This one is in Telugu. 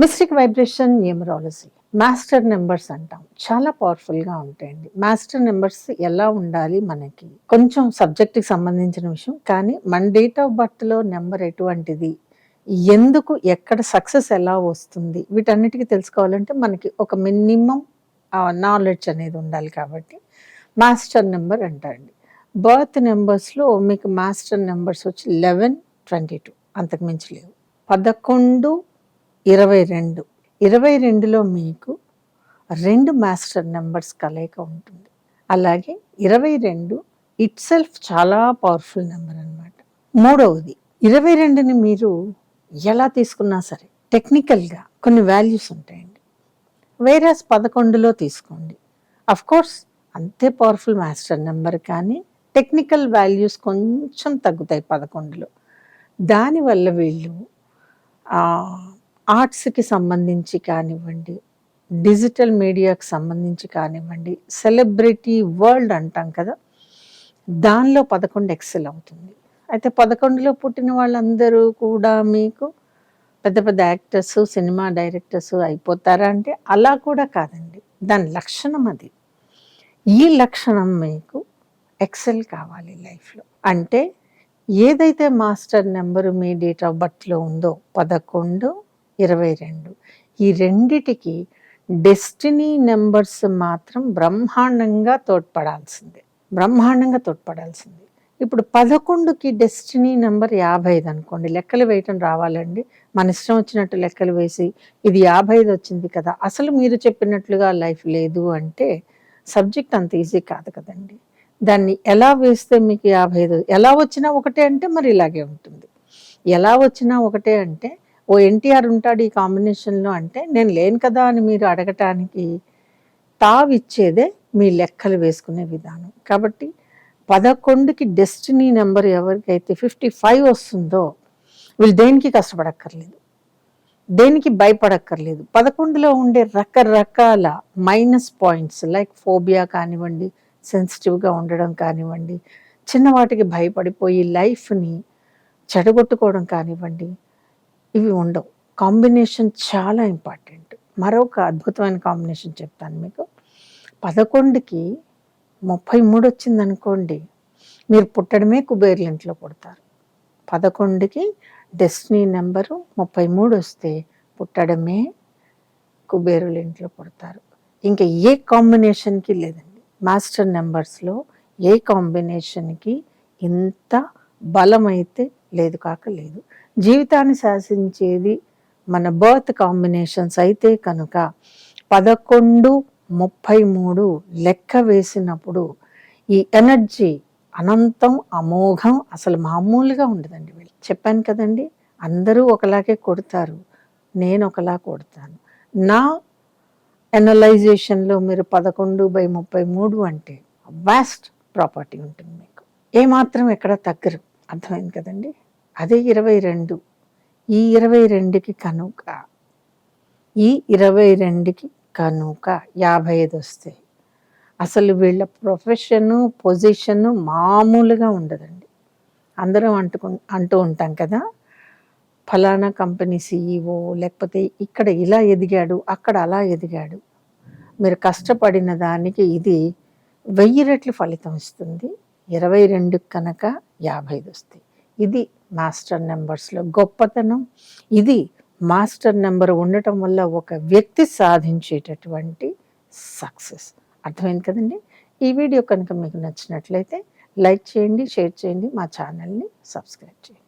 Mystic vibration numerology. Master numbers అంటాం. చాలా పవర్ఫుల్గా ఉంటాయండి. మాస్టర్ నెంబర్స్ ఎలా ఉండాలి మనకి? కొంచెం సబ్జెక్ట్కి సంబంధించిన విషయం కానీ మన డేట్ ఆఫ్ బర్త్లో నెంబర్ ఎటువంటిది? ఎందుకు? ఎక్కడ సక్సెస్ ఎలా వస్తుంది? వీటన్నిటికీ తెలుసుకోవాలంటే మనకి ఒక మినిమం నాలెడ్జ్ అనేది ఉండాలి కాబట్టి మాస్టర్ నెంబర్ అంటారండి. బర్త్ నెంబర్స్లో మీకు మాస్టర్ నెంబర్స్ వచ్చి లెవెన్ ట్వంటీ టూ. అంతకు మించి లేవు. పదకొండు ఇరవై రెండు. ఇరవై రెండులో మీకు రెండు మాస్టర్ నెంబర్స్ కలయిక ఉంటుంది. అలాగే ఇరవై రెండు ఇట్ సెల్ఫ్ చాలా పవర్ఫుల్ నెంబర్ అనమాట మూడవది ఇరవై రెండుని మీరు ఎలా తీసుకున్నా సరే టెక్నికల్గా కొన్ని వాల్యూస్ ఉంటాయండి. వేరేస్ పదకొండులో తీసుకోండి. అఫ్ కోర్స్ అంతే పవర్ఫుల్ మాస్టర్ నెంబర్ కానీ టెక్నికల్ వాల్యూస్ కొంచెం తగ్గుతాయి పదకొండులో. దానివల్ల వీళ్ళు ఆర్ట్స్కి సంబంధించి కానివ్వండి డిజిటల్ మీడియాకి సంబంధించి కానివ్వండి సెలబ్రిటీ వరల్డ్ అంటాం కదా దానిలో పదకొండు ఎక్సెల్ అవుతుంది. అయితే పదకొండులో పుట్టిన వాళ్ళందరూ కూడా మీకు పెద్ద పెద్ద యాక్టర్స్ సినిమా డైరెక్టర్స్ అయిపోతారా అంటే అలా కూడా కాదండి. దాని లక్షణం అది. ఈ లక్షణం మీకు ఎక్సెల్ కావాలి లైఫ్లో. అంటే ఏదైతే మాస్టర్ నెంబరు మీ డేట్ ఆఫ్ బర్త్లో ఉందో పదకొండు ఇరవై రెండు. ఈ రెండిటికి డెస్టినీ నెంబర్స్ మాత్రం బ్రహ్మాండంగా తోడ్పడాల్సిందే. బ్రహ్మాండంగా తోడ్పడాల్సిందే. ఇప్పుడు పదకొండుకి డెస్టినీ నెంబర్ యాభై ఐదు అనుకోండి. లెక్కలు వేయటం రావాలండి. మన ఇష్టం వచ్చినట్టు లెక్కలు వేసి ఇది యాభై ఐదు వచ్చింది కదా అసలు మీరు చెప్పినట్లుగా లైఫ్ లేదు అంటే సబ్జెక్ట్ అంత ఈజీ కాదు కదండి. దాన్ని ఎలా వేస్తే మీకు యాభై ఐదు ఎలా వచ్చినా ఒకటే అంటే మరి ఇలాగే ఉంటుంది. ఎలా వచ్చినా ఒకటే అంటే ఓ ఎన్టీఆర్ ఉంటాడు ఈ కాంబినేషన్లో అంటే నేను లేను కదా అని మీరు అడగటానికి తావిచ్చేదే మీ లెక్కలు వేసుకునే విధానం. కాబట్టి పదకొండుకి డెస్టినీ నెంబర్ ఎవరికైతే ఫిఫ్టీ ఫైవ్ వస్తుందో వీళ్ళు దేనికి కష్టపడక్కర్లేదు. దేనికి భయపడక్కర్లేదు. పదకొండులో ఉండే రకరకాల మైనస్ పాయింట్స్ లైక్ ఫోబియా కానివ్వండి సెన్సిటివ్గా ఉండడం కానివ్వండి చిన్నవాటికి భయపడిపోయి లైఫ్ని చెడగొట్టుకోవడం కానివ్వండి ఇవి ఉండవు. కాంబినేషన్ చాలా ఇంపార్టెంట్. మరొక అద్భుతమైన కాంబినేషన్ చెప్తాను మీకు. పదకొండుకి ముప్పై మూడు వచ్చింది అనుకోండి మీరు పుట్టడమే కుబేర్ల ఇంట్లో పుడతారు. పదకొండుకి డెస్టినీ నెంబరు ముప్పై మూడు వస్తే పుట్టడమే కుబేరుల ఇంట్లో పుడతారు. ఇంకా ఏ కాంబినేషన్కి లేదండి. మాస్టర్ నెంబర్స్లో ఏ కాంబినేషన్కి ఇంత బలమైతే లేదు కాక లేదు. జీవితాన్ని శాసించేది మన బర్త్ కాంబినేషన్స్ అయితే కనుక పదకొండు ముప్పై మూడు లెక్క వేసినప్పుడు ఈ ఎనర్జీ అనంతం అమోఘం అసలు మామూలుగా ఉండదండి వీళ్ళు. చెప్పాను కదండి అందరూ ఒకలాగే కొడతారు నేను ఒకలా కొడతాను. నా ఎనలైజేషన్లో మీరు పదకొండు బై ముప్పై మూడు అంటే వాస్ట్ ప్రాపర్టీ ఉంటుంది మీకు. ఏమాత్రం ఎక్కడ తగ్గరు. అర్థమైంది కదండి? అదే ఇరవై రెండు. ఈ ఇరవై రెండుకి కనుక ఈ ఇరవై రెండుకి కనుక యాభై ఐదు వస్తాయి. అసలు వీళ్ళ ప్రొఫెషను పొజిషను మామూలుగా ఉండదండి. అందరం అంటుకు అంటూ ఉంటాం కదా ఫలానా కంపెనీ సీఈఓ లేకపోతే ఇక్కడ ఇలా ఎదిగాడు అక్కడ అలా ఎదిగాడు. మీరు కష్టపడిన దానికి ఇది వెయ్యి రెట్లు ఫలితం ఇస్తుంది. ఇరవై రెండు కనుక యాభై ఐదు వస్తాయి ఇది మాస్టర్ నెంబర్స్లో గొప్పతనం. ఇది మాస్టర్ నెంబర్ ఉండటం వల్ల ఒక వ్యక్తి సాధించేటటువంటి సక్సెస్. అర్థమైంది కదండి? ఈ వీడియో కనుక మీకు నచ్చినట్లయితే లైక్ చేయండి షేర్ చేయండి మా ఛానల్ని సబ్స్క్రైబ్ చేయండి.